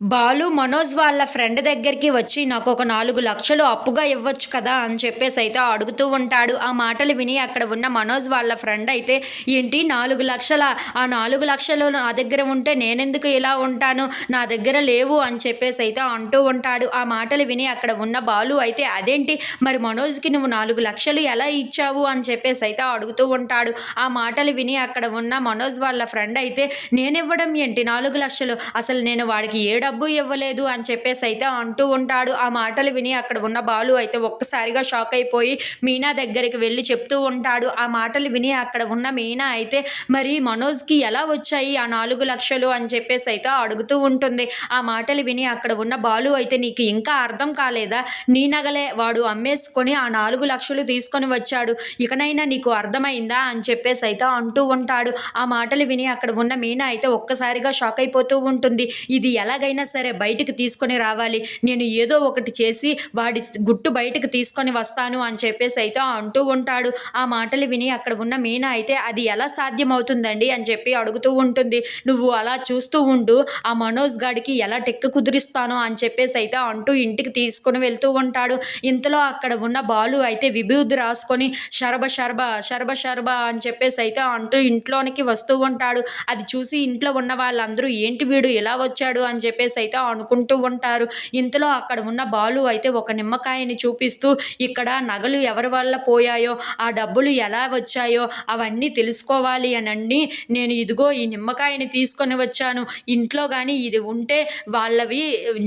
బాలు మనోజ్ వాళ్ళ ఫ్రెండ్ దగ్గరికి వచ్చి నాకు ఒక నాలుగు లక్షలు అప్పుగా ఇవ్వచ్చు కదా అని చెప్పేసి అయితే అడుగుతూ ఉంటాడు. ఆ మాటలు విని అక్కడ ఉన్న మనోజ్ వాళ్ళ ఫ్రెండ్ అయితే ఏంటి నాలుగు లక్షల ఆ నాలుగు లక్షలు నా దగ్గర ఉంటే నేనెందుకు ఇలా ఉంటాను? నా దగ్గర లేవు అని చెప్పేసి అయితే అంటూ ఉంటాడు. ఆ మాటలు విని అక్కడ ఉన్న బాలు అయితే అదేంటి? మరి మనోజ్కి నువ్వు నాలుగు లక్షలు ఎలా ఇచ్చావు? అని చెప్పేసి అయితే అడుగుతూ ఉంటాడు. ఆ మాటలు విని అక్కడ ఉన్న మనోజ్ వాళ్ళ ఫ్రెండ్ అయితే నేను ఇవ్వడం ఏంటి? నాలుగు లక్షలు? అసలు నేను వాడికి ఏ డబ్బు ఇవ్వలేదు అని చెప్పేసి అయితే అంటూ ఉంటాడు. ఆ మాటలు విని అక్కడ ఉన్న బాలు అయితే ఒక్కసారిగా షాక్ అయిపోయి మీనా దగ్గరికి వెళ్ళి చెప్తూ ఉంటాడు. ఆ మాటలు విని అక్కడ ఉన్న మీనా అయితే మరి మనోజ్కి ఎలా వచ్చాయి ఆ నాలుగు లక్షలు? అని చెప్పేసి అయితే అడుగుతూ ఉంటుంది. ఆ మాటలు విని అక్కడ ఉన్న బాలు అయితే నీకు ఇంకా అర్థం కాలేదా? నీ నగలే వాడు అమ్మేసుకొని ఆ నాలుగు లక్షలు తీసుకొని వచ్చాడు. ఇకనైనా నీకు అర్థమైందా? అని చెప్పేసి అయితే అంటూ ఉంటాడు. ఆ మాటలు విని అక్కడ ఉన్న మీనా అయితే ఒక్కసారిగా షాక్ అయిపోతూ ఉంటుంది. ఇది ఎలాగైనా సరే బయటికి తీసుకొని రావాలి. నేను ఏదో ఒకటి చేసి వాడి గుట్టు బయటకు తీసుకొని వస్తాను అని చెప్పేసి అయితే అంటూ ఉంటాడు. ఆ మాటలు విని అక్కడ ఉన్న మీనా అయితే అది ఎలా సాధ్యమవుతుందండి అని చెప్పి అడుగుతూ ఉంటుంది. నువ్వు అలా చూస్తూ ఉండు. ఆ మనోజ్ గాడికి ఎలా టెక్క కుదిరిస్తానో అని చెప్పేసి అయితే అంటూ ఇంటికి తీసుకొని వెళ్తూ ఉంటాడు. ఇంతలో అక్కడ ఉన్న బాలు అయితే విభూది రాసుకొని శరభ శరభ శరభ శరభ అని చెప్పేసి అయితే అంటూ ఇంట్లోనికి వస్తూ ఉంటాడు. అది చూసి ఇంట్లో ఉన్న వాళ్ళందరూ ఏంటి వీడు? ఎలా వచ్చాడు? అని చెప్పేసి అయితే అనుకుంటూ ఉంటారు. ఇంతలో అక్కడ ఉన్న బాలు అయితే ఒక నిమ్మకాయని చూపిస్తూ ఇక్కడ నగలు ఎవరి వల్ల పోయాయో ఆ డబ్బులు ఎలా వచ్చాయో అవన్నీ తెలుసుకోవాలి అని అన్ని నేను ఇదిగో ఈ నిమ్మకాయని తీసుకొని వచ్చాను. ఇంట్లో కానీ ఇది ఉంటే వాళ్ళవి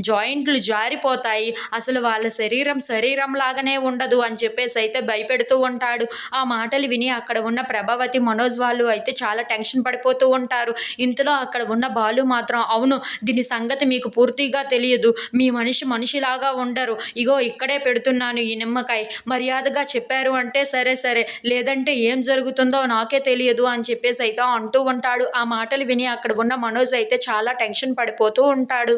జాయింట్లు జారిపోతాయి. అసలు వాళ్ళ శరీరం శరీరం లాగానే ఉండదు అని చెప్పేసి అయితే భయపెడుతూ ఉంటాడు. ఆ మాటలు విని అక్కడ ఉన్న ప్రభావతి మనోజ్ వాళ్ళు అయితే చాలా టెన్షన్ పడిపోతూ ఉంటారు. ఇంతలో అక్కడ ఉన్న బాలు మాత్రం అవును దీని సంగతి మీకు పూర్తిగా తెలియదు. మీ మనిషి మనిషిలాగా ఉండరు. ఇగో ఇక్కడే పెడుతున్నాను ఈ నిమ్మకాయ. మర్యాదగా చెప్పారు అంటే సరే సరే. లేదంటే ఏం జరుగుతుందో నాకే తెలియదు అని చెప్పేసి అయితే అంటూ ఉంటాడు. ఆ మాటలు విని అక్కడ ఉన్న మనోజ్ అయితే చాలా టెన్షన్ పడిపోతూ ఉంటాడు.